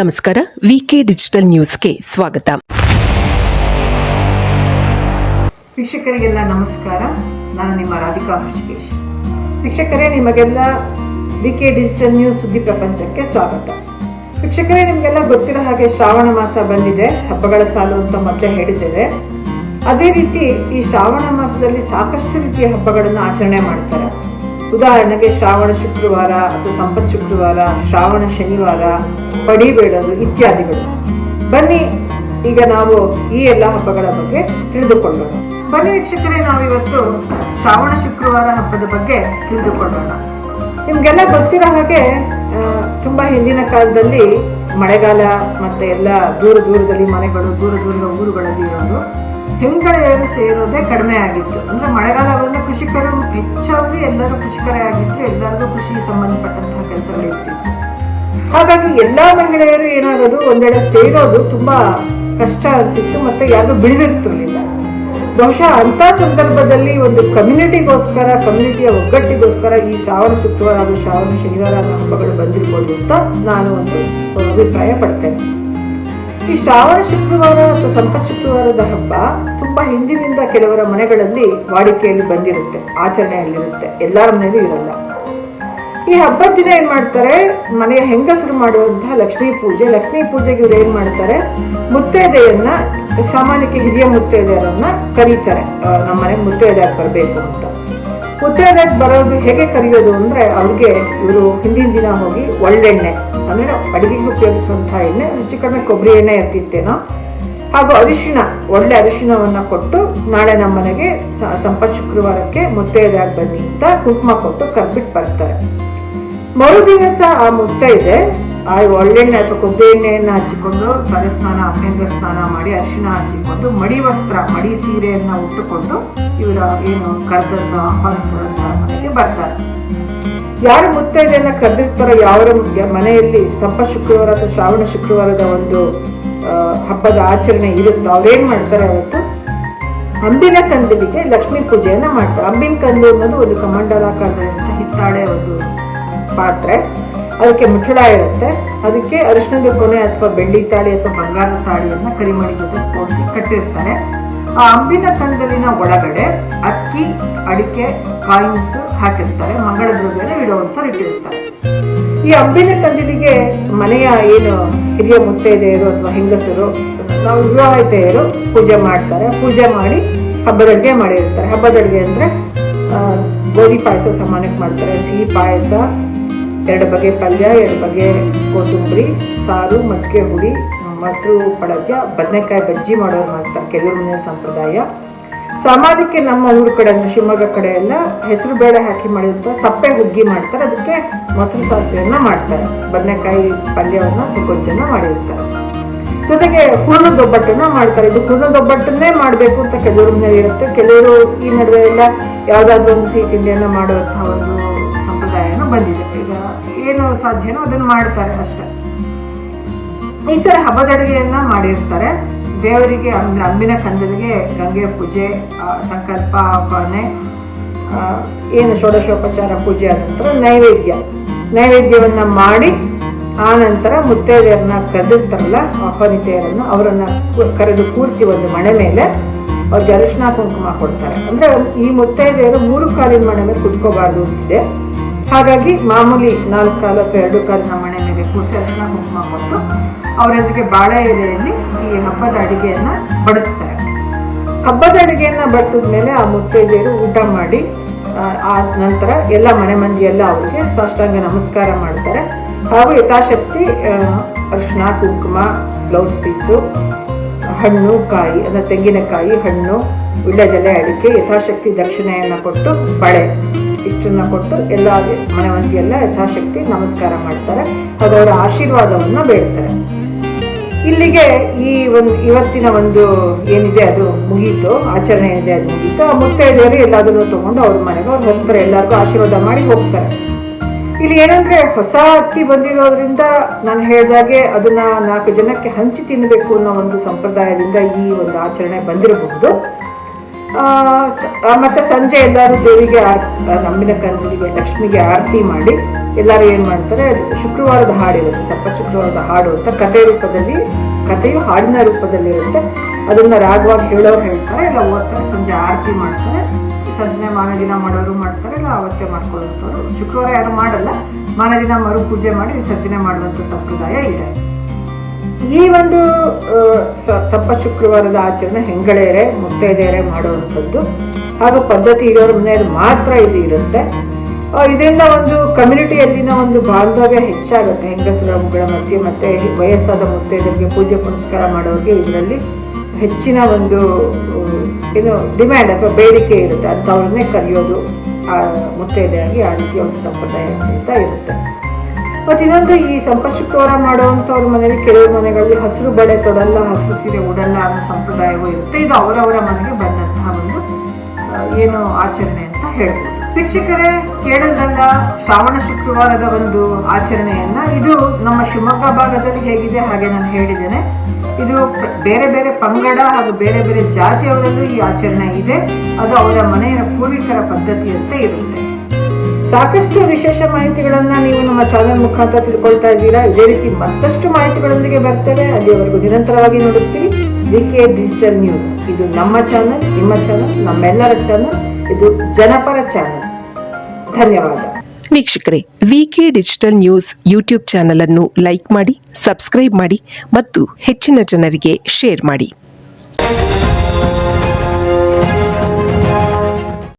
ನಮಸ್ಕಾರ ವಿಕೆ ಡಿಜಿಟಲ್ ನ್ಯೂಸ್ಗೆ ಸ್ವಾಗತ. ವೀಕ್ಷಕರಿಗೆಲ್ಲ ನಮಸ್ಕಾರ. ನಾನು ನಿಮ್ಮ ರಾಧಿಕಾ ಹೃಷಿಕೇಶ್ ವೀಕ್ಷಕರೇ, ನಿಮಗೆಲ್ಲ ವಿಕೆ ಡಿಜಿಟಲ್ ನ್ಯೂಸ್ ಸುದ್ದಿ ಪ್ರಪಂಚಕ್ಕೆ ಸ್ವಾಗತ. ವೀಕ್ಷಕರೇ, ನಿಮಗೆಲ್ಲ ಗೊತ್ತಿರೋ ಹಾಗೆ ಶ್ರಾವಣ ಮಾಸ ಬಂದಿದೆ. ಹಬ್ಬಗಳ ಸಾಲು ಅಂತ ಮೊದಲೇ ಹೇಳಿದ್ದೇವೆ. ಅದೇ ರೀತಿ ಈ ಶ್ರಾವಣ ಮಾಸದಲ್ಲಿ ಸಾಕಷ್ಟು ರೀತಿಯ ಹಬ್ಬಗಳನ್ನು ಆಚರಣೆ ಮಾಡ್ತಾರೆ. ಉದಾಹರಣೆಗೆ ಶ್ರಾವಣ ಶುಕ್ರವಾರ ಅಥವಾ ಸಂಪತ್ ಶುಕ್ರವಾರ, ಶ್ರಾವಣ ಶನಿವಾರ ಪಡಿಬೇಡೋದು ಇತ್ಯಾದಿಗಳು. ಬನ್ನಿ, ಈಗ ನಾವು ಈ ಎಲ್ಲ ಹಬ್ಬಗಳ ಬಗ್ಗೆ ತಿಳಿದುಕೊಳ್ಳೋಣ. ಬನ್ನಿ ವೀಕ್ಷಕರೇ, ನಾವಿವತ್ತು ಶ್ರಾವಣ ಶುಕ್ರವಾರ ಹಬ್ಬದ ಬಗ್ಗೆ ತಿಳಿದುಕೊಳ್ಳೋಣ. ನಿಮ್ಗೆಲ್ಲ ಗೊತ್ತಿರೋ ಹಾಗೆ ತುಂಬಾ ಹಿಂದಿನ ಕಾಲದಲ್ಲಿ ಮಳೆಗಾಲ ಮತ್ತೆ ಎಲ್ಲ ದೂರ ದೂರದಲ್ಲಿ ಮನೆಗಳು, ದೂರ ದೂರದ ಊರುಗಳಲ್ಲಿ ಇರೋದು ಹೆಂಗಳೆಯರು ಸೇರೋದೇ ಕಡಿಮೆ ಆಗಿತ್ತು. ಅಂದರೆ ಮಳೆಗಾಲ ಬಂದರೆ ಕೃಷಿಕರು ಹೆಚ್ಚಾಗಿ ಎಲ್ಲರೂ ಕೃಷಿಕರೇ ಆಗಿತ್ತು, ಎಲ್ಲರಿಗೂ ಕೃಷಿಗೆ ಸಂಬಂಧಪಟ್ಟಂತಹ ಕೆಲಸಗಳಿತ್ತು ಹಾಗಾಗಿ ಎಲ್ಲ ಮಹಿಳೆಯರು ಏನಾಗೋದು, ಒಂದೆಡೆ ಸೇರೋದು ತುಂಬ ಕಷ್ಟ ಅನಿಸಿತ್ತು ಮತ್ತು ಯಾರು ಬಿಡುವಿರ್ತಿರ್ಲಿಲ್ಲ ಬಹುಶಃ ಅಂಥ ಸಂದರ್ಭದಲ್ಲಿ ಒಂದು ಕಮ್ಯುನಿಟಿಗೋಸ್ಕರ, ಕಮ್ಯುನಿಟಿಯ ಒಗ್ಗಟ್ಟಿಗೋಸ್ಕರ ಈ ಶ್ರಾವಣ ಶುಕ್ರವಾರ ಹಾಗೂ ಶ್ರಾವಣ ಶನಿವಾರ ಹಬ್ಬಗಳು ಬಂದಿರ್ಬೋದು ಅಂತ ನಾನು ಒಂದು ಅಭಿಪ್ರಾಯ ಪಡ್ತೇನೆ. ಈ ಶ್ರಾವಣ ಶುಕ್ರವಾರ ಅಥವಾ ಸಂಪತ್ ಶುಕ್ರವಾರದ ಹಬ್ಬ ತುಂಬಾ ಹಿಂದಿನಿಂದ ಕೆಲವರ ಮನೆಗಳಲ್ಲಿ ವಾಡಿಕೆಯಲ್ಲಿ ಬಂದಿರುತ್ತೆ, ಆಚರಣೆಯಲ್ಲಿರುತ್ತೆ, ಎಲ್ಲರ ಮನೆಯಲ್ಲೂ ಇರಲ್ಲ. ಈ ಹಬ್ಬದ ದಿನ ಏನ್ ಮಾಡ್ತಾರೆ, ಮನೆಯ ಹೆಂಗಸರು ಮಾಡುವಂತಹ ಲಕ್ಷ್ಮೀ ಪೂಜೆ, ಲಕ್ಷ್ಮೀ ಪೂಜೆಗೆ ಇವ್ರು ಏನ್ ಮಾಡ್ತಾರೆ, ಮುತ್ತೈದೆಯನ್ನ, ಸಾಮಾನ್ಯಕ್ಕೆ ಹಿರಿಯ ಮುತ್ತೈದೆಯರನ್ನ ಕರೀತಾರೆ. ನಮ್ಮ ಮನೆಗೆ ಮುತ್ತೈದೆಯಾಗಿ ಬರಬೇಕು ಅಂತ. ಮುತ್ತೈದೆಯಾಗಿ ಬರೋದು ಹೇಗೆ ಕರೆಯೋದು ಅಂದ್ರೆ ಅವ್ರಿಗೆ ಇವರು ಹಿಂದಿನ ದಿನ ಹೋಗಿ ಒಳ್ಳೆಣ್ಣೆ ಅಂದ್ರೆ ಅಡುಗೆಗೆ ಉಪಯೋಗಿಸುವಂಥ ಎಣ್ಣೆ, ಹೆಚ್ಚು ಕಡಿಮೆ ಕೊಬ್ಬರಿ ಎಣ್ಣೆ ಇರ್ತಿತ್ತೇನೋ. ಹಾಗೂ ಅರಿಶಿಣ, ಒಳ್ಳೆ ಅರಿಶಿನವನ್ನು ಕೊಟ್ಟು ನಾಳೆ ನಮ್ಮ ಮನೆಗೆ ಸಂಪತ್ ಶುಕ್ರವಾರಕ್ಕೆ ಮುತ್ತೈದೆಯಾಗಿ ಬನ್ನಿ ಅಂತ ಕುಂಕುಮ ಕೊಟ್ಟು ಕರ್ಬಿಟ್ಟು ಬರ್ತಾರೆ. ಮರು ದಿವಸ ಆ ಮುತ್ತೈದೆ ಆ ಒಳ್ಳೆಣ್ಣೆ ಅಥವಾ ಕೊಬ್ಬರಿ ಎಣ್ಣೆಯನ್ನು ಹಚ್ಚಿಕೊಂಡು ತಲೆ ಸ್ನಾನ ಅಭ್ಯಂಗ ಸ್ನಾನ ಮಾಡಿ ಅರಿಶಿಣ ಹಚ್ಚಿಕೊಂಡು ಮಡಿ ವಸ್ತ್ರ, ಮಡಿ ಸೀರೆಯನ್ನು ಉಟ್ಟುಕೊಂಡು ಇವರ ಏನು ಆಹ್ವಾನ ಮನೆಗೆ ಬರ್ತಾರೆ. ಯಾರು ಮುತ್ತೈದೆಯನ್ನ ಕರೆದಿರ್ತಾರೋ ಯಾವ ಮನೆಯಲ್ಲಿ ಸಂಪ ಶುಕ್ರವಾರ ಅಥವಾ ಶ್ರಾವಣ ಶುಕ್ರವಾರದ ಒಂದು ಹಬ್ಬದ ಆಚರಣೆ ಇರುತ್ತೋ, ಅವ್ರೇನ್ ಮಾಡ್ತಾರೆ ಅವತ್ತು? ಅಂಬಿನ ಕಂದಿಲಿಗೆ ಲಕ್ಷ್ಮೀ ಪೂಜೆಯನ್ನ ಮಾಡ್ತಾರೆ. ಅಂಬಿನ ಕಂದು ಅನ್ನೋದು ಒಂದು ಕಮಂಡಲಾಕಾರದಂತ ಹಿತ್ತಾಳೆ ಒಂದು ಪಾತ್ರೆ. ಅದಕ್ಕೆ ಮುಚ್ಚಳ ಇರುತ್ತೆ. ಅದಕ್ಕೆ ಅರಿಶಿಣದ ಕೊನೆ ಅಥವಾ ಬೆಳ್ಳಿ ತಾಳಿ ಅಥವಾ ಬಂಗಾರದ ತಾಳಿಯನ್ನ ಕರಿಮಣಿ ಜೊತೆ ಕೂಡಿಸಿ ಕಟ್ಟಿರ್ತಾರೆ ಆ ಅಂಬಿನ ಕಂದಲಿನ ಒಳಗಡೆ ಅಕ್ಕಿ, ಅಡಿಕೆ ಕಾಯಿನ್ಸ್ ಹಾಕಿರ್ತಾರೆ ಮಂಗಳ ದ್ರವ್ಯನ ಇಡುವಂತ ಇಟ್ಟಿರ್ತಾರೆ. ಈ ಅಂಬಿನ ಕಂದಿಲಿಗೆ ಮನೆಯ ಏನು ಹಿರಿಯ ಮುತ್ತೈದೆಯರು ಅಥವಾ ಹೆಂಗಸರು, ನಾವು ವಿವಾಹಿತೆಯರು ಪೂಜೆ ಮಾಡ್ತಾರೆ. ಪೂಜೆ ಮಾಡಿ ಹಬ್ಬದ ಅಡುಗೆ ಮಾಡಿರ್ತಾರೆ. ಹಬ್ಬದ ಅಡುಗೆ ಅಂದ್ರೆ ಗೋಧಿ ಪಾಯಸ ಸಮಾನಕ್ಕೆ ಮಾಡ್ತಾರೆ. ಸಿಹಿ ಪಾಯಸ, ಎರಡು ಬಗೆ ಪಲ್ಯ, ಎರಡು ಬಗೆ ಕೋಸುಂಬರಿ ಸಾರು, ಮಜ್ಜಿಗೆ ಹುಡಿ, ಮೊಸರು ಪಳಜ್ಯ ಬದನೆಕಾಯಿ ಬಜ್ಜಿ ಮಾಡೋರು ಮಾಡ್ತಾರೆ. ಕೆಲವು ಮನೆಯ ಸಂಪ್ರದಾಯ. ಸಾಮಾನ್ಯಕ್ಕೆ ನಮ್ಮ ಊರ ಕಡೆ ಅಂದರೆ ಶಿವಮೊಗ್ಗ ಕಡೆ ಎಲ್ಲ ಹೆಸರು ಬೇಳೆ ಹಾಕಿ ಮಾಡಿರ್ತಾರೆ, ಸಪ್ಪೆ ಹುಗ್ಗಿ ಮಾಡ್ತಾರೆ, ಅದಕ್ಕೆ ಮೊಸರು ಸಾಸಿವೆಯನ್ನ ಮಾಡ್ತಾರೆ, ಬದನೆಕಾಯಿ ಪಲ್ಯವನ್ನ ಗೊಜ್ಜನ್ನ ಮಾಡಿರ್ತಾರೆ. ಜೊತೆಗೆ ಹೂರ್ಣದ ಒಬ್ಬಟ್ಟನ್ನ ಮಾಡ್ತಾರೆ. ಇದು ಹೂರ್ಣದ ಒಬ್ಬಟ್ಟನ್ನೇ ಮಾಡಬೇಕು ಅಂತ ಕೆಲವ್ರ ಮೇಲೆ ಇರುತ್ತೆ. ಕೆಲವರು ಈ ನಡುವೆ ಎಲ್ಲ ಯಾವುದಾದ್ರೂ ಒಂದು ಸಿಹಿ ತಿಂಡಿಯನ್ನು ಮಾಡುವಂತಹ ಒಂದು ಸಂಪ್ರದಾಯನ ಬಂದಿದೆ. ಈಗ ಏನು ಸಾಧ್ಯನೋ ಅದನ್ನ ಮಾಡ್ತಾರೆ ಅಷ್ಟೇ. ಈ ಥರ ಹಬ್ಬದ ಮಾಡಿರ್ತಾರೆ. ದೇವರಿಗೆ, ಅಂದರೆ ಅಂಬಿನ ಕಂದರಿಗೆ ಗಂಗೆ ಪೂಜೆ ಸಂಕಲ್ಪ, ಆಹ್ವಾನೆ ಏನು ಷೋಡಶೋಪಚಾರ, ಪೂಜೆ ಆದ ನಂತರ ನೈವೇದ್ಯ. ನೈವೇದ್ಯವನ್ನು ಮಾಡಿ, ಆ ನಂತರ ಮುತ್ತೈದೆಯರನ್ನ ಕರೆದಿರ್ತಾರಲ್ಲ, ಆಹ್ವಾನಿತೆಯರನ್ನು, ಅವರನ್ನು ಕರೆದು ಕೂರಿಸಿ ಒಂದು ಮಣೆ ಮೇಲೆ ಅವ್ರಿಗೆ ಅರಿಶಿನ ಕುಂಕುಮ ಕೊಡ್ತಾರೆ. ಅಂದ್ರೆ ಈ ಮುತ್ತೈದೆಯರು ಮೂರು ಕಾಲಿನ ಮಣೆ ಮೇಲೆ ಕುತ್ಕೋಬಾರ್ದು ಅಂತಿದೆ. ಹಾಗಾಗಿ ಮಾಮೂಲಿ ನಾಲ್ಕು ಕಾಲು ಅಥವಾ ಎರಡು ಕಾಲಿನ ಮಣೆ ಮೇಲೆ ಅರಿಶಿನ ಕುಂಕುಮ ಕೊಟ್ಟು ಅವರ ಜೊತೆಗೆ ಬಾಳೆ ಎಲೆಯಲ್ಲಿ ಈ ಹಬ್ಬದ ಅಡುಗೆಯನ್ನು ಬಡಿಸ್ತಾರೆ. ಹಬ್ಬದ ಅಡಿಗೆಯನ್ನು ಬಡಿಸಿದ ಮೇಲೆ ಆ ಮುತ್ತೈದೆಯರು ಊಟ ಮಾಡಿ ಆ, ನಂತರ ಎಲ್ಲ ಮನೆ ಮಂದಿ ಎಲ್ಲ ಅವರಿಗೆ ಸಾಷ್ಟಾಂಗ ನಮಸ್ಕಾರ ಮಾಡ್ತಾರೆ. ಹಾಗೂ ಯಥಾಶಕ್ತಿ ಅರಿಶಿನ ಕುಂಕುಮ ಬ್ಲೌಸ್ ಪೀಸು ಹಣ್ಣು ಕಾಯಿ ಅಂದರೆ ತೆಂಗಿನಕಾಯಿ ಹಣ್ಣು ವಿಳ್ಯದೆಲೆ ಅಡಿಕೆ ಯಥಾಶಕ್ತಿ ದಕ್ಷಿಣೆಯನ್ನು ಕೊಟ್ಟು ಬಳೆ. ಇಷ್ಟನ್ನ ಕೊಟ್ಟು ಎಲ್ಲ ಮನೆ ಎಲ್ಲ ಯಥಾಶಕ್ತಿ ನಮಸ್ಕಾರ ಮಾಡ್ತಾರೆ. ಅದು ಅವರ ಆಶೀರ್ವಾದವನ್ನು ಬೇಡ್ತಾರೆ. ಇಲ್ಲಿಗೆ ಈ ಒಂದು ಇವತ್ತಿನ ಒಂದು ಏನಿದೆ ಅದು ಮುಗೀತು, ಆಚರಣೆ ಇದೆ ಅದು ಮುಗೀತು. ಆ ಮುತ್ತೈದೆಯವರು ಎಲ್ಲದನ್ನು ತಗೊಂಡು ಅವ್ರ ಮನೆಗೆ ಅವ್ರು ಹೋಗ್ತಾರೆ ಎಲ್ಲರಿಗೂ ಆಶೀರ್ವಾದ ಮಾಡಿ ಹೋಗ್ತಾರೆ. ಇಲ್ಲಿ ಏನಂದ್ರೆ ಹೊಸ ಅಕ್ಕಿ ಬಂದಿರೋದ್ರಿಂದ ನಾನು ಹೇಳಿದಾಗೆ ಅದನ್ನ ನಾಲ್ಕು ಜನಕ್ಕೆ ಹಂಚಿ ತಿನ್ನಬೇಕು ಅನ್ನೋ ಒಂದು ಸಂಪ್ರದಾಯದಿಂದ ಈ ಒಂದು ಆಚರಣೆ ಬಂದಿರಬಹುದು. ಮತ್ತೆ ಸಂಜೆ ಎಲ್ಲರೂ ದೇವಿಗೆ ನಮ್ಮಿನ ಕನ್ನಿಗೆ ಲಕ್ಷ್ಮಿಗೆ ಆರತಿ ಮಾಡಿ ಎಲ್ಲರೂ ಏನು ಮಾಡ್ತಾರೆ, ಶುಕ್ರವಾರದ ಹಾಡಿರುತ್ತೆ ಸಪ್ಪ ಶುಕ್ರವಾರದ ಹಾಡು ಅಂತ ಕಥೆ ರೂಪದಲ್ಲಿ, ಕಥೆಯು ಹಾಡಿನ ರೂಪದಲ್ಲಿರುತ್ತೆ. ಅದನ್ನ ರಾಗವಾಗಿ ಹೇಳೋರು ಹೇಳ್ತಾರೆ ಇಲ್ಲ ಓದ್ತಾರೆ, ಸಂಜೆ ಆರತಿ ಮಾಡ್ತಾರೆ. ಸಂಜೆ ಮಾನದಿನ ದಿನ ಮಾಡೋರು ಮಾಡ್ತಾರೆ ಇಲ್ಲ ಅವತ್ತೇ ಮಾಡ್ಕೊಳ್ಳೋರು ಶುಕ್ರವಾರ ಯಾರು ಮಾಡಲ್ಲ ಮಾನದಿನ ದಿನ ಮರು ಪೂಜೆ ಮಾಡಿ ವಿಸರ್ಜನೆ ಮಾಡುವಂಥ ಸಂಪ್ರದಾಯ ಇದೆ. ಈ ಒಂದು ಸಪ್ಪ ಶುಕ್ರವಾರದ ಆಚರಣೆ ಹೆಂಗಳೇರೆ ಮುತ್ತೈದೆಯರೆ ಮಾಡುವಂಥದ್ದು. ಹಾಗೂ ಪದ್ಧತಿ ಇರೋರ ಮನೆಯಲ್ಲಿ ಮಾತ್ರ ಇದು ಇರುತ್ತೆ. ಇದರಿಂದ ಒಂದು ಕಮ್ಯುನಿಟಿಯಲ್ಲಿನ ಒಂದು ಬಾಂಧವ್ಯ ಹೆಚ್ಚಾಗುತ್ತೆ. ಹೆಂಗಸರುಗಳ ಮಧ್ಯೆ ಮತ್ತೆ ವಯಸ್ಸಾದ ಮುತ್ತೈದರಿಗೆ ಪೂಜೆ ಪುನಸ್ಕಾರ ಮಾಡೋರಿಗೆ ಇದರಲ್ಲಿ ಹೆಚ್ಚಿನ ಒಂದು ಏನು ಡಿಮ್ಯಾಂಡ್ ಅಥವಾ ಬೇಡಿಕೆ ಇರುತ್ತೆ. ಅಂಥವ್ರನ್ನೇ ಕರೆಯೋದು ಆ, ಮುತ್ತೈದೆಯಾಗಿ ಆ ರೀತಿಯ ಒಂದು ಸಂಪ್ರದಾಯ ಇರುತ್ತೆ. ಮತ್ತು ಇನ್ನೊಂದು ಈ ಸಂಪರ್ಕ ಶುಕ್ರವಾರ ಮಾಡುವಂಥವ್ರ ಮನೆಯಲ್ಲಿ ಕೆಲವು ಮನೆಗಳಲ್ಲಿ ಹಸಿರು ಬಳೆ ತೊಡಲ್ಲ, ಹಸಿರು ಸೀರೆ ಉಡಲ್ಲ ಅನ್ನೋ ಸಂಪ್ರದಾಯವೂ ಇರುತ್ತೆ. ಇದು ಅವರವರ ಮನೆಗೆ ಬಂದಂತಹ ಒಂದು ಏನು ಆಚರಣೆ ಅಂತ ಹೇಳ್ಬೋದು. ವೀಕ್ಷಕರೇ ಕೇಳಲ್ದಲ್ಲ ಶ್ರಾವಣ ಶುಕ್ರವಾರದ ಒಂದು ಆಚರಣೆಯನ್ನ ಇದು ನಮ್ಮ ಶಿವಮೊಗ್ಗ ಭಾಗದಲ್ಲಿ ಹೇಗಿದೆ ಹಾಗೆ ನಾನು ಹೇಳಿದ್ದೇನೆ. ಇದು ಬೇರೆ ಬೇರೆ ಪಂಗಡ ಹಾಗೂ ಬೇರೆ ಬೇರೆ ಜಾತಿಯವರಲ್ಲೂ ಈ ಆಚರಣೆ ಇದೆ. ಅದು ಅವರ ಮನೆಯ ಪೂರ್ವಿಕರ ಪದ್ಧತಿಯಂತೆ ಇರುತ್ತೆ. ಸಾಕಷ್ಟು ವಿಶೇಷ ಮಾಹಿತಿಗಳನ್ನು ನೀವು ನಮ್ಮ ಚಾನೆಲ್ ಮುಖಾಂತರ ತಿಳ್ಕೊಳ್ತಾ ಇದ್ದೀರಾ? ಇದೇ ರೀತಿ ಮತ್ತಷ್ಟು ಮಾಹಿತಿಗಳೊಂದಿಗೆ ಬರ್ತೇವೆ ಅಲ್ಲಿಯವರೆಗೂ ನಿರಂತರವಾಗಿ ನೋಡುತ್ತೀರಿ. V K digital news. ಇದು ನಮ್ಮ ಚಾನಲ್ ನಿಮ್ಮ ಚಾನಲ್ ನಮ್ಮೆಲ್ಲರ ಚಾನಲ್ ಇದು ಜನಪರ ಚಾನಲ್ ಧನ್ಯವಾದ. ವೀಕ್ಷಕರೇ VK digital news YouTube channel ಅನ್ನು ಲೈಕ್ ಮಾಡಿ ಸಬ್ಸ್ಕ್ರೈಬ್ ಮಾಡಿ ಮತ್ತು ಹೆಚ್ಚಿನ ಜನರಿಗೆ ಶೇರ್ ಮಾಡಿ.